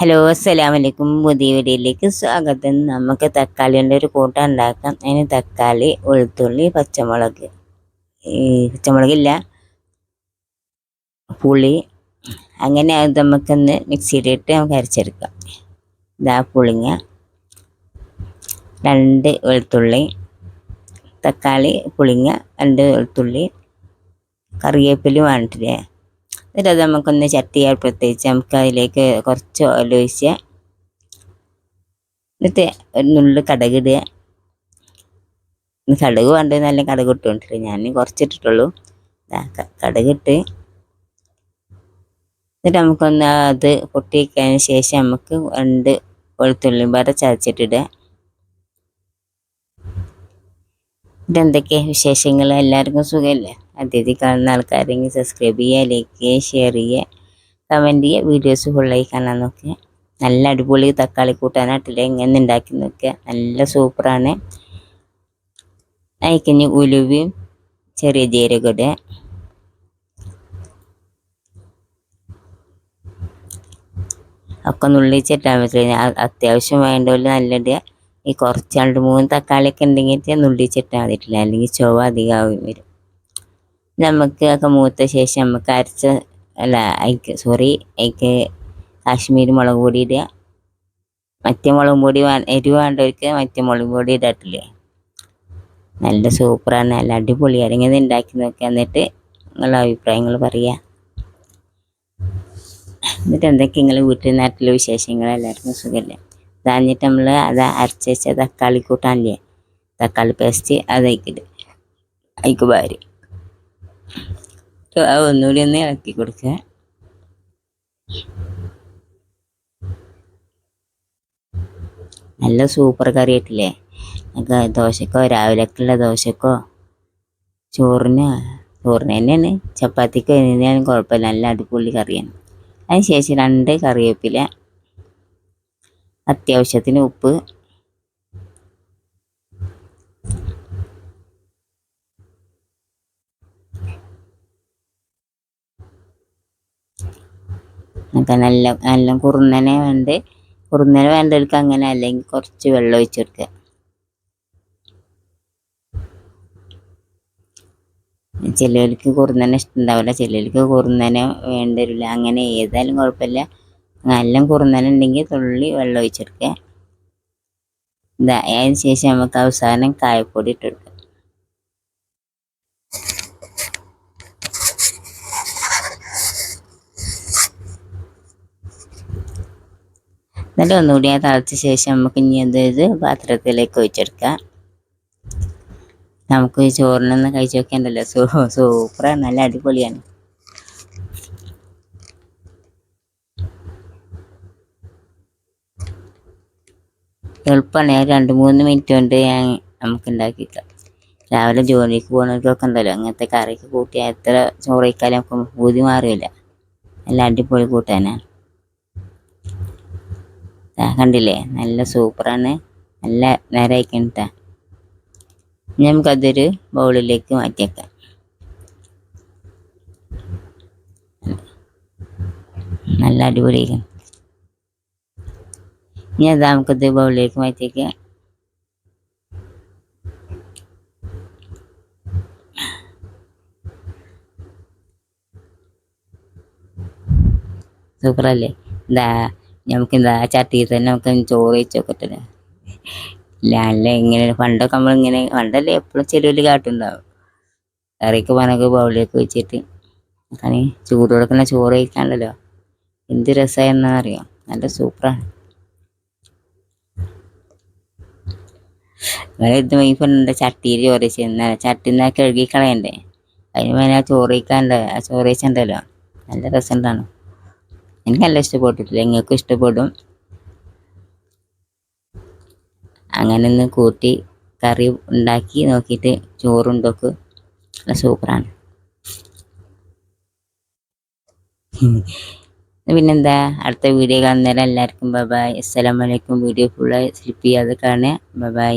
Hello അസ്സലാമലൈക്കും. പുതിയ വീഡിയോയിലേക്ക് സ്വാഗതം. നമുക്ക് തക്കാളിന്റെ ഒരു കൂട്ടം ഉണ്ടാക്കാം. അതിന് തക്കാളി വെളുത്തുള്ളി പച്ചമുളക്. ഈ പച്ചമുളകില്ല പുളി. അങ്ങനെ അത് നമുക്കൊന്ന് മിക്സിയിലിട്ട് നമുക്ക് അരച്ചെടുക്കാം. ഇതാ പുളിങ്ങ. രണ്ട് വെളുത്തുള്ളി. തക്കാളി പുളിങ്ങ രണ്ട് വെളുത്തുള്ളി. കറിവേപ്പില വേണ്ടിട്ടില്ലേ? എന്നിട്ട് നമുക്കൊന്ന് ചട്ടിയാൽ പ്രത്യേകിച്ച് നമുക്ക് അതിലേക്ക് കുറച്ച് ഒഴിച്ച് എന്നിട്ട് ഒരു നുള്ളു കടകിടുക കടുക് വേണ്ടത് നല്ല കടുക് ഇട്ടുകൊണ്ടിട്ട് ഞാൻ കുറച്ചിട്ടിട്ടുള്ളൂ കടുകിട്ട് എന്നിട്ട് നമുക്കൊന്ന് അത് പൊട്ടിക്കതിന് ശേഷം നമുക്ക് രണ്ട് വെളുത്തുള്ളിയും പാടെ ചതച്ചിട്ടിടുക ഇതെന്തൊക്കെ വിശേഷങ്ങൾ എല്ലാവർക്കും സുഖമല്ലേ അതിഥി കാണുന്ന ആൾക്കാരെങ്കിൽ സബ്സ്ക്രൈബ് ചെയ്യുക ലൈക്ക് ചെയ്യുക ഷെയർ ചെയ്യുക കമന്റ് ചെയ്യുക വീഡിയോസ് ഫുള്ളായി കാണാൻ നോക്കുക. നല്ല അടിപൊളി തക്കാളി കൂട്ടാനാട്ടില്ല എങ്ങനെ ഉണ്ടാക്കി നോക്കുക? നല്ല സൂപ്പറാണ്. അയക്കിഞ്ഞ് ഉലുവയും ചെറിയ ജീരകട. ഒക്കെ നുള്ളിച്ചിട്ടാൽ മതി. അത്യാവശ്യം വേണ്ട പോലെ നല്ല ഇടുക. ഈ കുറച്ച് രണ്ട് മൂന്ന് തക്കാളിയൊക്കെ ഉണ്ടെങ്കിൽ നുള്ളിച്ചിട്ടാൽ മതിട്ടില്ല അല്ലെങ്കിൽ ചൊവ്വ അധികമാവും വരും. നമുക്ക് ഒക്കെ മൂത്ത ശേഷം നമുക്ക് അരച്ച അല്ല അയക്ക് സോറി അയക്ക് കാശ്മീരി മുളക് പൊടി ഇടുക. മറ്റേ മുളകും പൊടി എരിവ് വേണ്ടവർക്ക് മറ്റേ മുളക് പൊടി ഇടട്ടില്ലേ നല്ല സൂപ്പറാണ് നല്ല അടിപൊളിയാണ് ഇങ്ങനെ ഉണ്ടാക്കി നോക്കുക എന്നിട്ട് നിങ്ങളുടെ അഭിപ്രായങ്ങൾ പറയുക എന്നിട്ട് എന്തൊക്കെ നിങ്ങൾ വീട്ടിൽ നാട്ടിലെ വിശേഷങ്ങൾ? എല്ലാവർക്കും സുഖമല്ലേ ഇതാഞ്ഞിട്ട് നമ്മൾ അത് അരച്ച് വെച്ച തക്കാളി കൂട്ടാനില്ലേ തക്കാളി പേസ്റ്റ് അതേക്കിട് അതിക്ക് പാരി ഒന്നുകൂടി ഒന്ന് ഇളക്കി കൊടുക്കുക. നല്ല സൂപ്പർ കറി ആയിട്ടില്ലേ? ദോശക്കോ രാവിലേക്കുള്ള ദോശക്കോ ചോറിന് ചോറിന് തന്നെയാണ്. ചപ്പാത്തിക്ക് തന്നെയാണ് കുഴപ്പമില്ല നല്ല അടിപൊളി കറിയാണ്. അതിന് ശേഷം രണ്ട് കറിവേപ്പില അത്യാവശ്യത്തിന് ഉപ്പ്. നമുക്ക് നല്ല നല്ല കുറുന്നനെ വേണ്ട. കുറുന്നനെ വേണ്ടവർക്ക് അങ്ങനെ അല്ലെങ്കിൽ കുറച്ച് വെള്ളം ഒഴിച്ചു കൊടുക്കുക. ചിലർക്ക് കുറുന്നനെ ഇഷ്ടമുണ്ടാവില്ല ചിലർക്ക് കുറുന്നനെ വേണ്ടി വരില്ല അങ്ങനെ ഏതായാലും കുഴപ്പമില്ല. നല്ല കുറുന്നനെ ഉണ്ടെങ്കിൽ തുള്ളി വെള്ളം ഒഴിച്ചെടുക്കുക. ഇതാ അതിന് ശേഷം നമുക്ക് അവസാനം കായപ്പൊടി ഇട്ടെടുക്കാം എന്നിട്ട് ഒന്നുകൂടി ആ തളച്ച ശേഷം നമുക്ക് ഇനി എന്ത് പാത്രത്തിലേക്ക് ഒഴിച്ചെടുക്കാം. നമുക്ക് ചോറിനൊന്ന് കഴിച്ചു നോക്കിയണ്ടല്ലോ. സൂപ്പറാണ് നല്ല അടിപൊളിയാണ്. എളുപ്പമാണ്. രണ്ട് മൂന്ന് മിനിറ്റ് കൊണ്ട് ഞാൻ നമുക്ക് ഉണ്ടാക്കിക്കാം രാവിലെ ജോലിക്ക് പോകുന്നവർക്കൊക്കെ ഉണ്ടല്ലോ. അങ്ങനത്തെ കറിക്ക് കൂട്ടി എത്ര ചോറ് കഴിക്കാലും നമുക്ക് ബൂതി മാറില്ല. നല്ല അടിപൊളി കൂട്ടാനാണ് കണ്ടില്ലേ? നല്ല സൂപ്പറാണ്. നല്ല നേരായിക്കണ്ട നമുക്കതൊരു ബൗളിലേക്ക് മാറ്റിയേക്കാം. നല്ല അടിപൊളിയായിരിക്കും ഇനി അതാ നമുക്കത് ബൗളിലേക്ക് മാറ്റിയേക്കാം. സൂപ്പറല്ലേ? ഇതാ നമുക്ക് എന്താ ചട്ടിയിൽ തന്നെ നമുക്ക് ചോറ് വെച്ച് നോക്കത്തില്ല ഇല്ല അല്ല ഇങ്ങനെ പണ്ടൊക്കെ നമ്മളിങ്ങനെ പണ്ടല്ലേ എപ്പോഴും ചെരുവിൽ കാട്ടുണ്ടാവും. കറിക്ക് പനക്ക് ബൗളിലേക്ക് വെച്ചിട്ട്. അങ്ങനെ ചൂട് കൊടുക്കുന്ന ചോറ് കഴിക്കാണ്ടല്ലോ. എന്ത് രസമായെന്നറിയാം നല്ല സൂപ്പറാണ്. അങ്ങനെ ഇത് ഈ പെണ്ണിന്റെ ചട്ടിയിൽ ചോറ് വെച്ചിരുന്ന ചട്ടി കഴുകി കളയണ്ടേ? അതിന് വേണേൽ ചോറ് ചോറിക്കാണ്ട് ആ ചോറ് നല്ല രസമുണ്ടാണ്. എനിക്ക് നല്ല ഇഷ്ടപ്പെട്ടിട്ടില്ല. നിങ്ങൾക്കും ഇഷ്ടപ്പെടും? അങ്ങനെ ഒന്ന് കൂട്ടി കറി ഉണ്ടാക്കി നോക്കിയിട്ട് ചോറുണ്ടോക്ക് നല്ല സൂപ്പറാണ്. പിന്നെന്താ? അടുത്ത വീഡിയോ കാണുന്നേരം എല്ലാവർക്കും ബബായ് അസ്സലാമലൈക്കും വീഡിയോ ഫുള്ളായി സ്ലിപ്പ് ചെയ്യാതെ കാണുക. ബൈ.